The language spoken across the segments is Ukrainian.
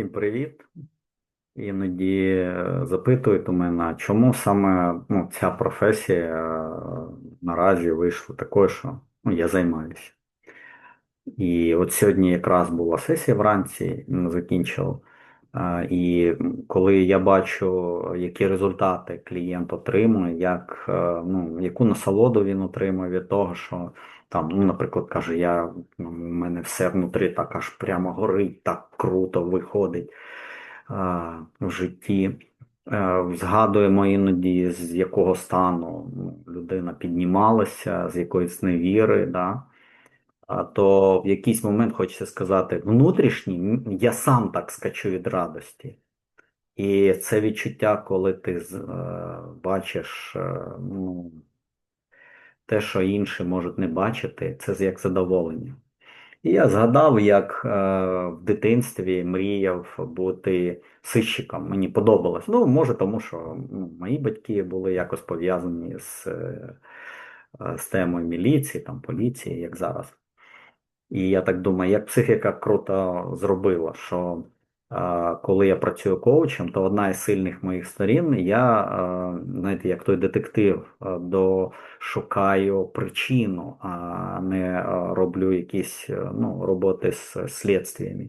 Всім привіт. Іноді е, запитують у мене, чому саме ну, ця професія е, наразі вийшла такою, що ну, я займаюся. І от сьогодні якраз була сесія вранці, закінчив. Е, І коли я бачу, які результати клієнт отримує, як, е, ну, яку насолоду він отримує від того, що там, ну, наприклад, каже, я, ну, у мене все внутрі так аж прямо горить, так круто виходить а, в житті. Е, Згадуємо іноді, з якого стану ну, людина піднімалася, з якоїсь невіри, да? То в якийсь момент хочеться сказати, внутрішній, я сам так скачу від радості. І це відчуття, коли ти е, бачиш е, ну, те, що інші можуть не бачити, це як задоволення. І я згадав, як е, в дитинстві мріяв бути сищиком. Мені подобалось. Ну, може, тому що ну, мої батьки були якось пов'язані з, з темою міліції, там, поліції, як зараз. І я так думаю, як психіка круто зробила, що е, коли я працюю коучем, то одна із сильних моїх сторін, я, е, знаєте, як той детектив, е, до шукаю причину, а не е, роблю якісь е, ну, роботи з слідствиями.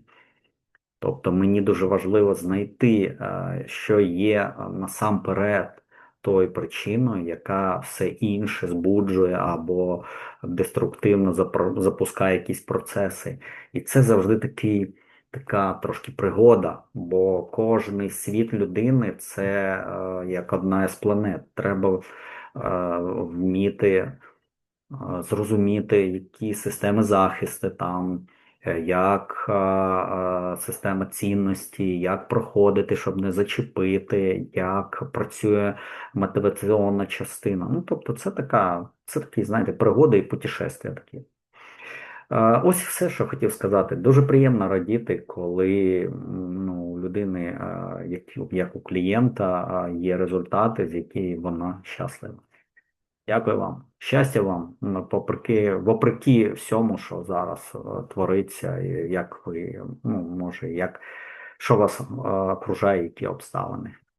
Тобто мені дуже важливо знайти, е, що є е, насамперед тою причиною, яка все інше збуджує або деструктивно запускає якісь процеси. І це завжди такий, така трошки пригода, бо кожний світ людини це е, як одна із планет. Треба е, вміти е, зрозуміти, які системи захисту там, як е, е, система цінності, як проходити, щоб не зачепити, як працює мотиваційна частина. Ну, тобто, це така, це такі, знаєте, пригоди і путешествия такі. Е, Ось все, що хотів сказати. Дуже приємно радіти, коли ну, у людини, е, як, у клієнта, е, є результати, з якими вона щаслива. Дякую вам. Щастя вам, попри, вопреки всьому, що зараз е, твориться, як ви, ну, може, як, що вас е, окружає, які обставини.